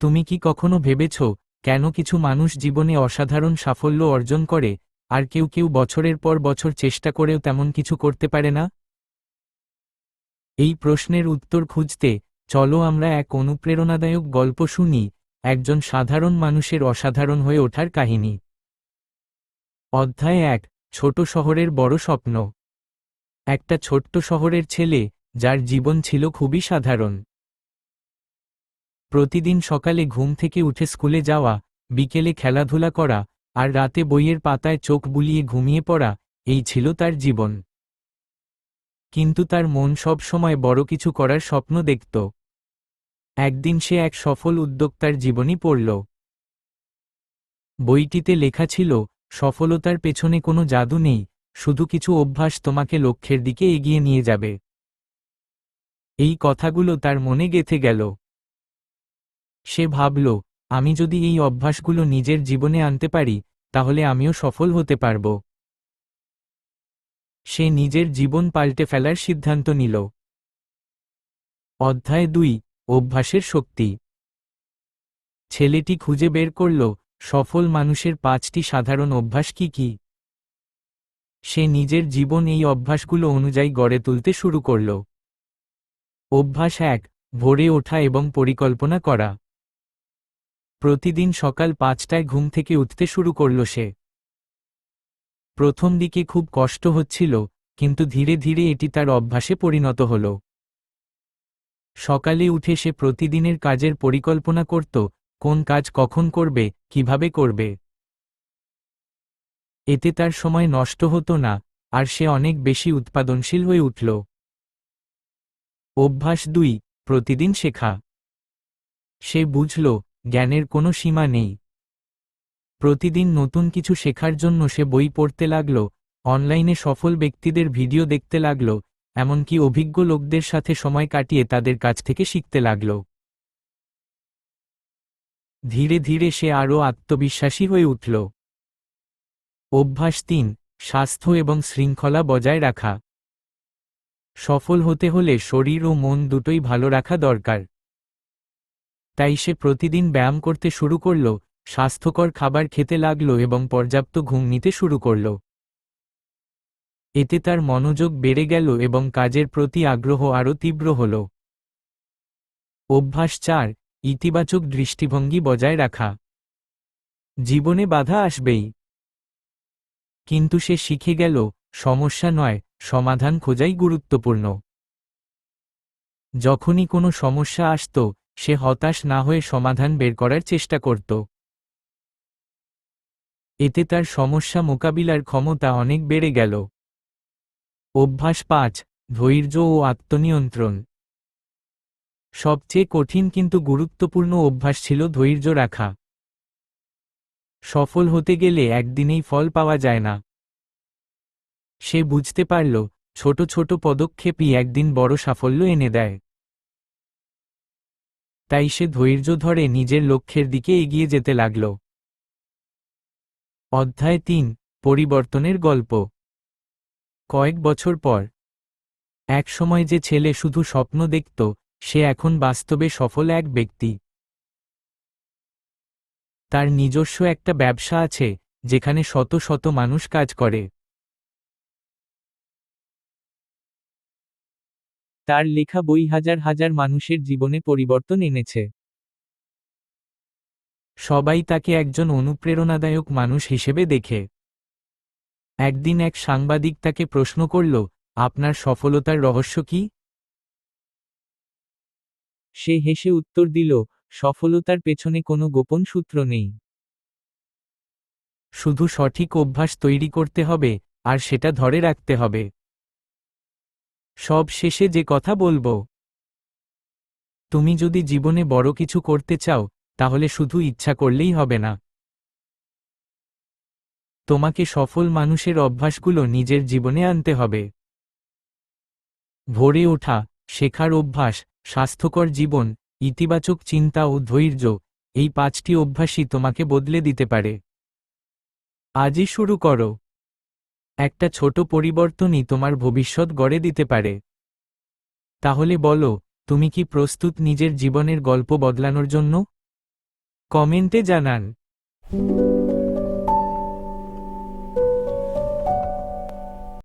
তুমি কি কখনো ভেবেছ, কেন কিছু মানুষ জীবনে অসাধারণ সাফল্য অর্জন করে, আর কেউ কেউ বছরের পর বছর চেষ্টা করেও তেমন কিছু করতে পারে না? এই প্রশ্নের উত্তর খুঁজতে চলো আমরা এক অনুপ্রেরণাদায়ক গল্প শুনি, একজন সাধারণ মানুষের অসাধারণ হয়ে ওঠার কাহিনী। অধ্যায় এক, ছোট শহরের বড় স্বপ্ন। একটা ছোট্ট শহরের ছেলে, যার জীবন ছিল খুবই সাধারণ। প্রতিদিন সকালে ঘুম থেকে উঠে স্কুলে যাওয়া, বিকেলে খেলাধুলা করা, আর রাতে বইয়ের পাতায় চোখ বুলিয়ে ঘুমিয়ে পড়া, এই ছিল তার জীবন। কিন্তু তার মন সব সময় বড় কিছু করার স্বপ্ন দেখত। একদিন সে এক সফল উদ্যোক্তার জীবনী পড়ল। বইটিতে লেখা ছিল, সফলতার পেছনে কোনো জাদু নেই শুধু কিছু অভ্যাস তোমাকে লক্ষ্যের দিকে এগিয়ে নিয়ে যাবে। এই কথাগুলো তার মনে গেথে গেল। সে ভাবল, আমি যদি এই অভ্যাসগুলো নিজের জীবনে আনতে পারি, তাহলে আমিও সফল হতে পারব। সে নিজের জীবন পাল্টে ফেলার সিদ্ধান্ত নিল। অধ্যায় দুই, অভ্যাসের শক্তি। ছেলেটি খুঁজে বের করল, সফল মানুষের পাঁচটি সাধারণ অভ্যাস কি কি? সে নিজের জীবন এই অভ্যাসগুলো অনুযায়ী গড়ে তুলতে শুরু করল। অভ্যাস এক, ভোরে ওঠা এবং পরিকল্পনা করা। প্রতিদিন সকাল পাঁচটায় ঘুম থেকে উঠতে শুরু করল সে। প্রথম দিকে খুব কষ্ট হচ্ছিল, কিন্তু ধীরে ধীরে এটি তার অভ্যাসে পরিণত হল। সকালে উঠে সে প্রতিদিনের কাজের পরিকল্পনা করত, কোন কাজ কখন করবে, কীভাবে করবে। এতে তার সময় নষ্ট হতো না, আর সে অনেক বেশি উৎপাদনশীল হয়ে উঠল। অভ্যাস দুই, প্রতিদিন শেখা। সে বুঝল, জ্ঞানের কোনো সীমা নেই। প্রতিদিন নতুন কিছু শেখার জন্য সে বই পড়তে লাগল, অনলাইনে সফল ব্যক্তিদের ভিডিও দেখতে লাগল, এমনকি অভিজ্ঞ লোকদের সাথে সময় কাটিয়ে তাদের কাছ থেকে শিখতে লাগল। ধীরে ধীরে সে আরও আত্মবিশ্বাসী হয়ে উঠল। অভ্যাস তিন, স্বাস্থ্য এবং শৃঙ্খলা বজায় রাখা। সফল হতে হলে শরীর ও মন দুটোই ভালো রাখা দরকার। তাই সে প্রতিদিন ব্যায়াম করতে শুরু করল, স্বাস্থ্যকর খাবার খেতে লাগল এবং পর্যাপ্ত ঘুম নিতে শুরু করল। এতে তার মনোযোগ বেড়ে গেল এবং কাজের প্রতি আগ্রহ আরও তীব্র হল। অভ্যাস চার, ইতিবাচক দৃষ্টিভঙ্গি বজায় রাখা। জীবনে বাধা আসবেই। কিন্তু সে শিখে গেল, সমস্যা নয়, সমাধান খোঁজাই গুরুত্বপূর্ণ। যখনই কোনো সমস্যা আসত, সে হতাশ না হয়ে সমাধান বের করার চেষ্টা করত। এতে তার সমস্যা মোকাবিলার ক্ষমতা অনেক বেড়ে গেল। অভ্যাস পাঁচ, ধৈর্য ও আত্মনিয়ন্ত্রণ। সবচেয়ে কঠিন কিন্তু গুরুত্বপূর্ণ অভ্যাস ছিল ধৈর্য রাখা। সফল হতে গেলে একদিনেই ফল পাওয়া যায় না। সে বুঝতে পারল, ছোট ছোট পদক্ষেপই একদিন বড় সাফল্য এনে দেয়। তাই সে ধৈর্য ধরে নিজের লক্ষ্যের দিকে এগিয়ে যেতে লাগল। অধ্যায় তিন, পরিবর্তনের গল্প। কয়েক বছর পর এক সময় যে ছেলে শুধু স্বপ্ন দেখত, সে এখন বাস্তবে সফল এক ব্যক্তি। তার নিজস্ব একটা ব্যবসা আছে, যেখানে শত শত মানুষ কাজ করে। তার লেখা বই হাজার হাজার মানুষের জীবনে পরিবর্তন এনেছে। সবাই তাকে একজন অনুপ্রেরণাদায়ক মানুষ হিসেবে দেখে। একদিন এক সাংবাদিক তাকে প্রশ্ন করল, আপনার সফলতার রহস্য কি? সে হেসে উত্তর দিল সফলতার পেছনে কোনো গোপন সূত্র নেই। শুধু সঠিক অভ্যাস তৈরি করতে হবে, আর সেটা ধরে রাখতে হবে। সব শেষে যে কথা বলব। তুমি যদি জীবনে বড় কিছু করতে চাও, তাহলে শুধু ইচ্ছা করলেই হবে না। তোমাকে সফল মানুষের অভ্যাসগুলো নিজের জীবনে আনতে হবে। ভোরে ওঠা, শেখার অভ্যাস, স্বাস্থ্যকর জীবন ইতিবাচক চিন্তা ও ধৈর্য, এই পাঁচটি অভ্যাসই তোমাকে বদলে দিতে পারে। আজই শুরু করো। একটা ছোট পরিবর্তনই তোমার ভবিষ্যৎ গড়ে দিতে পারে। তাহলে বলো, তুমি কি প্রস্তুত নিজের জীবনের গল্প বদলানোর জন্য? কমেন্টে জানান।